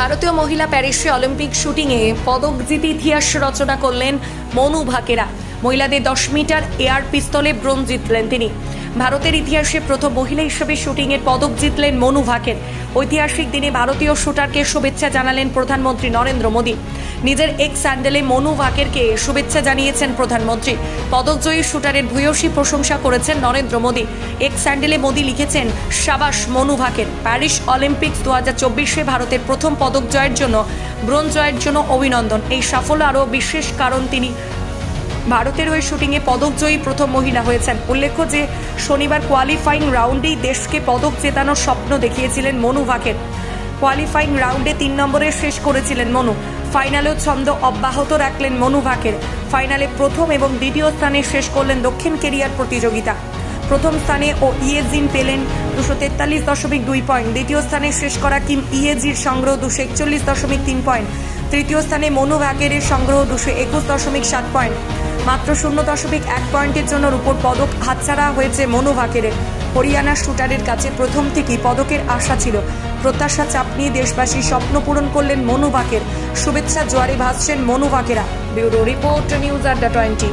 ভারতীয় মহিলা প্যারিসে অলিম্পিক শুটিংয়ে পদক জিতে ইতিহাস রচনা করলেন মনু ভাকেরা। মহিলাদের দশ মিটার এয়ার পিস্তলে ব্রোঞ্জ জিতলেন তিনি। ভারতের ইতিহাসে প্রথম মহিলা হিসেবে শুটিংয়ের পদক জিতলেন মনু ভাকের। ঐতিহাসিক দিনে ভারতীয় শুটারকে শুভেচ্ছা জানালেন প্রধানমন্ত্রী নরেন্দ্র মোদী। নিজের এক স্যান্ডেলে মনু ভাকেরকে শুভেচ্ছা জানিয়েছেন প্রধানমন্ত্রী। পদকজয়ী শুটারের ভূয়সী প্রশংসা করেছেন নরেন্দ্র মোদী। এক স্যান্ডেলে মোদী লিখেছেন, সাবাস মনু ভাকের প্যারিস অলিম্পিক্স দু হাজার চব্বিশে ভারতের প্রথম পদক জয়ের জন্য, ব্রোঞ্জ জয়ের জন্য অভিনন্দন। এই সাফল্য আরও বিশেষ কারণ তিনি ভারতের হয়ে শুটিংয়ে পদকজয়ী প্রথম মহিলা হয়েছেন। উল্লেখ্য যে শনিবার কোয়ালিফাইং রাউন্ডেই দেশকে পদক জেতানোর স্বপ্ন দেখিয়েছিলেন মনু ভাকের। কোয়ালিফাইং রাউন্ডে তিন নম্বরে শেষ করেছিলেন মনু। ফাইনালেও ছন্দ অব্যাহত রাখলেন মনু ভাকের। ফাইনালে প্রথম এবং দ্বিতীয় স্থানে শেষ করলেন দক্ষিণ কেরিয়ার প্রতিযোগিতা। প্রথম স্থানে ও ইয়েজিন পেলেন দুশো তেতাল্লিশ দশমিক দুই পয়েন্ট। দ্বিতীয় স্থানে শেষ করা কিম ইয়েজির সংগ্রহ দুশো একচল্লিশ দশমিক তিন পয়েন্ট। তৃতীয় স্থানে মনু ভাকেরের সংগ্রহ দুশো একুশ দশমিক সাত পয়েন্ট। মাত্র শূন্য দশমিক এক পয়েন্টের জন্য রূপোর পদক হাতছাড়া হয়েছে মনু ভাকেরের। হরিয়ানা শুটারের কাছে প্রথম থেকেই পদকের আশা ছিল। প্রত্যাশা চাপ নিয়ে দেশবাসীর স্বপ্ন পূরণ করলেন মনু ভাকের। শুভেচ্ছা জোয়ারে ভাসছেন Manu ভাকেরা। Bureau report news Adda twenty.